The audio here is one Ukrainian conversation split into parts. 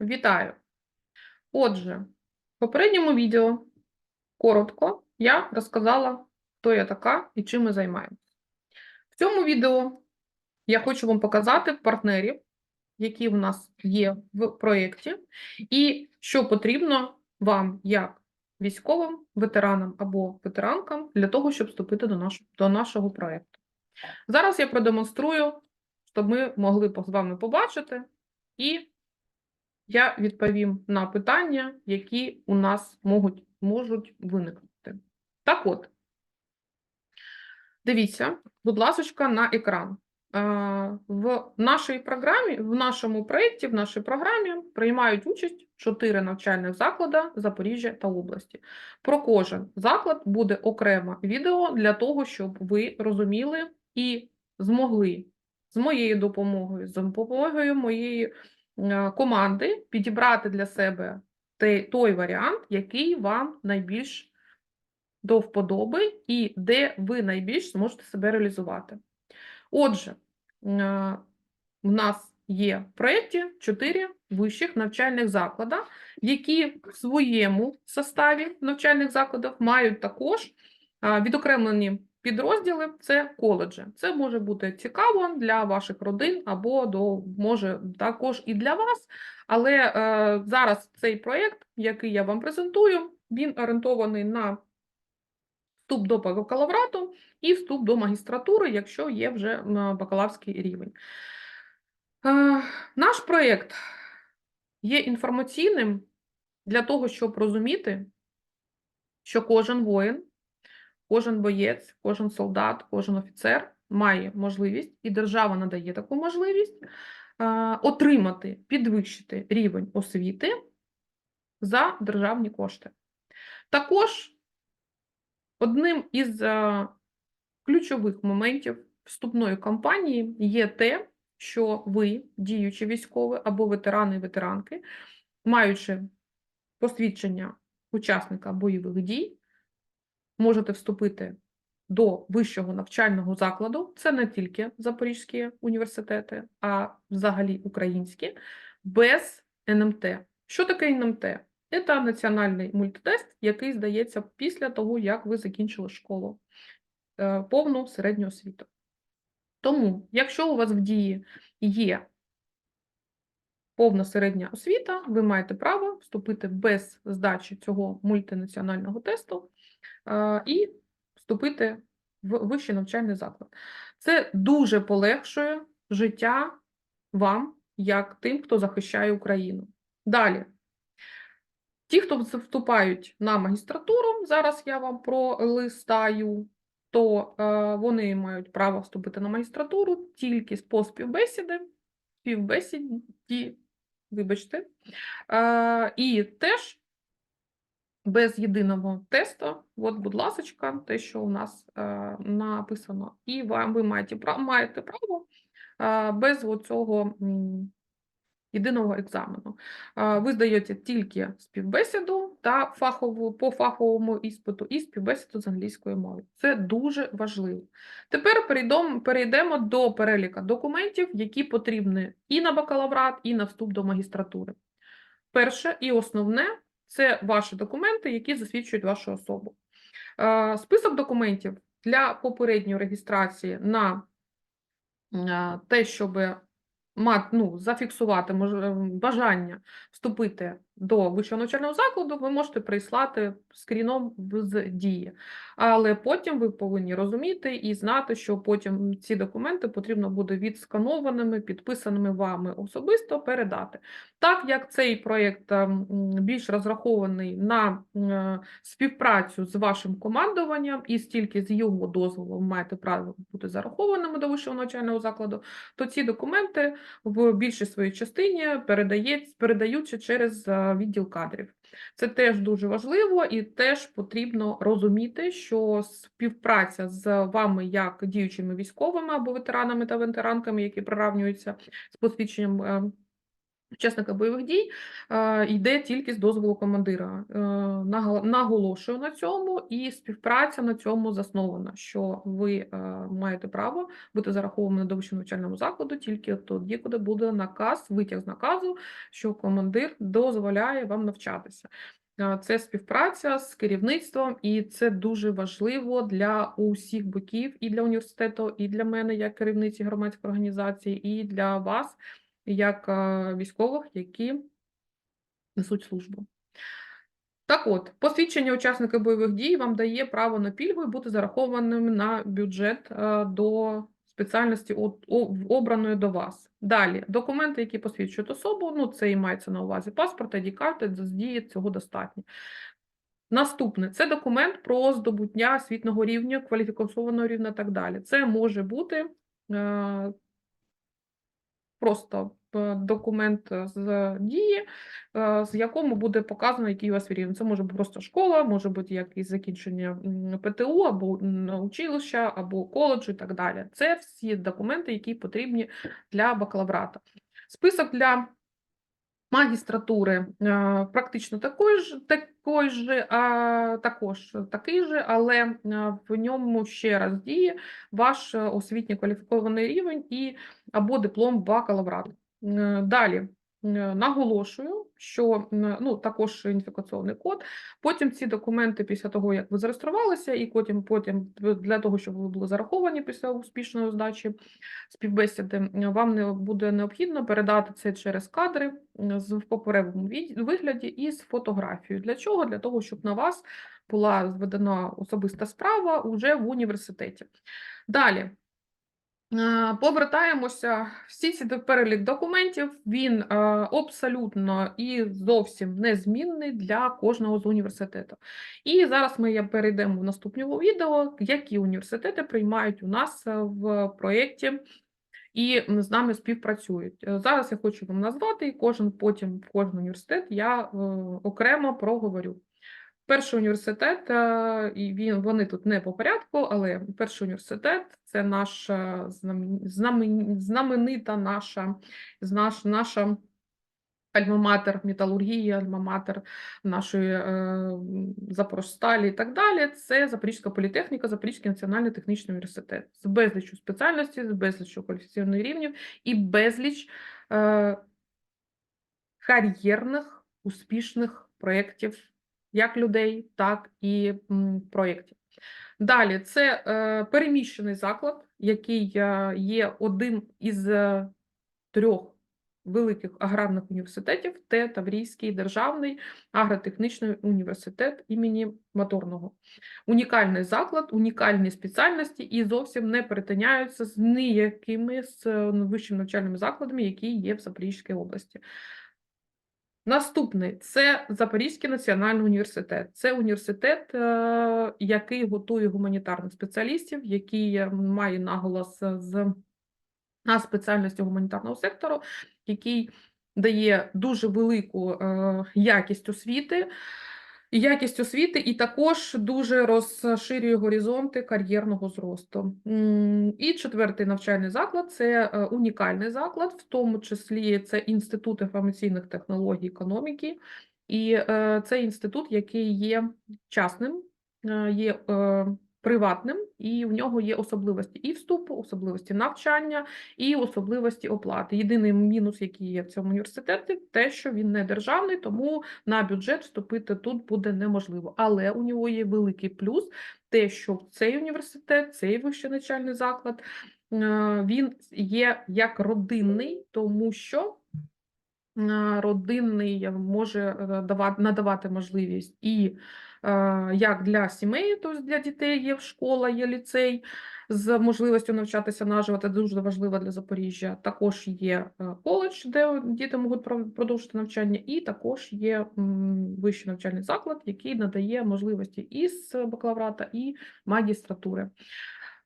Вітаю! Отже, в попередньому відео коротко я розказала, хто я така і чим ми займаємося. В цьому відео я хочу вам показати партнерів, які в нас є в проєкті, і що потрібно вам, як військовим, ветеранам або ветеранкам, для того, щоб вступити до, наш, до нашого проєкту. Зараз я продемонструю, щоб ми могли з вами побачити і я відповім на питання, які у нас можуть, можуть виникнути. Так от, дивіться, будь ласка, на екран. Е, В нашій програмі, в нашому проєкті, в нашій програмі приймають участь чотири навчальних заклади Запоріжжя та області. Про кожен заклад буде окреме відео для того, щоб ви розуміли і змогли з моєю допомогою, з допомогою моєї команди підібрати для себе той варіант, який вам найбільш до вподоби і де ви найбільш зможете себе реалізувати. Отже, е, у нас є в проєкті чотири вищих навчальних заклади, які в своєму составі навчальних закладів мають також відокремлені підрозділи це коледжі. Це може бути цікаво для ваших родин або до може також і для вас. Але е, зараз цей проєкт, який я вам презентую, він орієнтований на вступ до бакалаврату і вступ до магістратури, якщо є вже бакалаврський рівень. Е, Наш проєкт є інформаційним для того, щоб розуміти, що кожен воїн, кожен боєць, кожен солдат, кожен офіцер має можливість, і держава надає таку можливість е, отримати, підвищити рівень освіти за державні кошти. Також одним із е, ключових моментів вступної кампанії є те, що ви, діючі військові або ветерани і ветеранки, маючи посвідчення учасника бойових дій, можете вступити до вищого навчального закладу. Це не тільки запорізькі університети, а взагалі українські, без НМТ. Що таке НМТ? Це національний мультитест, який здається після того, як ви закінчили школу, е, повну середню освіту. Тому, якщо у вас в дії є повна середня освіта, ви маєте право вступити без здачі цього мультинаціонального тесту і вступити в вищий навчальний заклад. Це дуже полегшує життя вам, як тим, хто захищає Україну. Далі. Ті, хто вступають на магістратуру, зараз я вам пролистаю, то е, вони мають право вступити на магістратуру тільки з по співбесіди, співбесіді, вибачте, е, і теж без єдиного тесту, от, будь ласочка, те, що у нас е, написано, і вам ви маєте, маєте право е, без цього єдиного екзамену. А, Ви здаєте тільки співбесіду та фахову по фаховому іспиту і співбесіду з англійської мови. Це дуже важливо. Тепер перейдемо, перейдемо до переліка документів, які потрібні і на бакалаврат, і на вступ до магістратури. Перше і основне це ваші документи, які засвідчують вашу особу. Е, Список документів для попередньої реєстрації на е, те, щоб ну, зафіксувати е, бажання вступити до вищого навчального закладу, ви можете прислати скріном з дії. Але потім ви повинні розуміти і знати, що потім ці документи потрібно буде відсканованими, підписаними вами особисто передати. Так як цей проєкт ем, більш розрахований на е, співпрацю з вашим командуванням, і стільки з його дозволу ви маєте право бути зарахованими до вищого навчального закладу, то ці документи в більшій своїй частині передають, через е, відділ кадрів. Це теж дуже важливо і теж потрібно розуміти, що співпраця з вами, як діючими військовими або ветеранами та ветеранками, які приравнюються з посвідченням е, учасника бойових дій е, йде тільки з дозволу командира. Е, Наголошую на цьому, і співпраця на цьому заснована, що ви е, маєте право бути зарахованим до вищого навчального закладу тільки тоді, коли буде наказ, витяг з наказу, що командир дозволяє вам навчатися. Це співпраця з керівництвом, і це дуже важливо для усіх боків, і для університету, і для мене, як керівниці громадської організації, і для вас, як військових, які несуть службу. Так от, посвідчення учасника бойових дій вам дає право на пільгу і бути зарахованим на бюджет до спеціальності обраної до вас. Далі, документи, які посвідчують особу, ну це і мається на увазі паспорт, id карти дії цього достатньо. Наступне це документ про здобуття освітнього рівня, кваліфікованого рівня і так далі. Це може бути просто е, документ з дії, е, з якому буде показано, який у вас рівень. Це може бути просто школа, може бути якесь закінчення ПТУ або училища, або коледжу і так далі. Це всі документи, які потрібні для бакалаврата. Список для магістратури е, практично такий ж, такий же, а, також такий же, але е, в ньому ще раз діє ваш е, освітньо кваліфікований рівень і або диплом бакалаврату. Е, Далі наголошую, що ну, також ідентифікаційний код. Потім ці документи після того, як ви зареєструвалися, і потім, потім для того, щоб ви були зараховані після успішної здачі співбесіди, вам не буде необхідно передати це через кадри в паперовому вигляді і з фотографією. Для чого? Для того, щоб на вас була зведена особиста справа уже в університеті. Далі. Е, Повертаємося. Всі ці перелік документів він е, абсолютно і зовсім незмінний для кожного з університету. І зараз ми перейдемо в наступному відео, які університети приймають у нас е, в проєкті і з нами співпрацюють. Зараз я хочу вам назвати, і кожен потім кожен університет я окремо проговорю. Перший університет, е, і він вони тут не по порядку, але перший університет це наша знамен- знамен- знаменита наша, наш, наша альма-матер металургії, альма-матер нашої е, Запорожсталі і так далі. Це Запорізька політехніка, Запорізький національний технічний університет з безлічю спеціальностей, з безлічю кваліфікаційних рівнів і безліч е, кар'єрних успішних проєктів як людей, так і проєктів. Далі це е, переміщений заклад, який е, є одним із е, трьох великих аграрних університетів. Це Таврійський державний агротехнічний університет імені Моторного. Унікальний заклад, унікальні спеціальності і зовсім не перетиняються з ніякими з е, вищими навчальними закладами, які є в Запорізькій області. Наступний це Запорізький національний університет. Це університет, е, який готує гуманітарних спеціалістів, який має наголос з на спеціальності гуманітарного сектору, який дає дуже велику е, якість освіти. Якість освіти і також дуже розширює горизонти кар'єрного зросту. І четвертий навчальний заклад це е, унікальний заклад, в тому числі це Інститут інформаційних технологій економіки, і е, це інститут, який є частним, е, є приватним, і в нього є особливості і вступу, особливості навчання, і особливості оплати. Єдиний мінус, який є в цьому університеті, те, що він не державний, тому на бюджет вступити тут буде неможливо. Але у нього є великий плюс, те, що цей університет, цей вищий навчальний заклад, е, він є як родинний, тому що родинний може е, давати, надавати можливість і е, як для сімей, тобто для дітей є школа, є ліцей з можливістю навчатися наживо, це дуже важливо для Запоріжжя. Також є е, коледж, де діти можуть продовжити навчання, і також є вищий навчальний заклад, який надає можливості і з бакалаврата, і магістратури.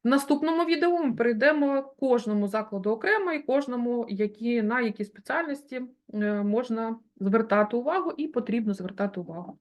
В наступному відео ми перейдемо кожному закладу окремо і кожному, які, на які спеціальності е, можна звертати увагу і потрібно звертати увагу.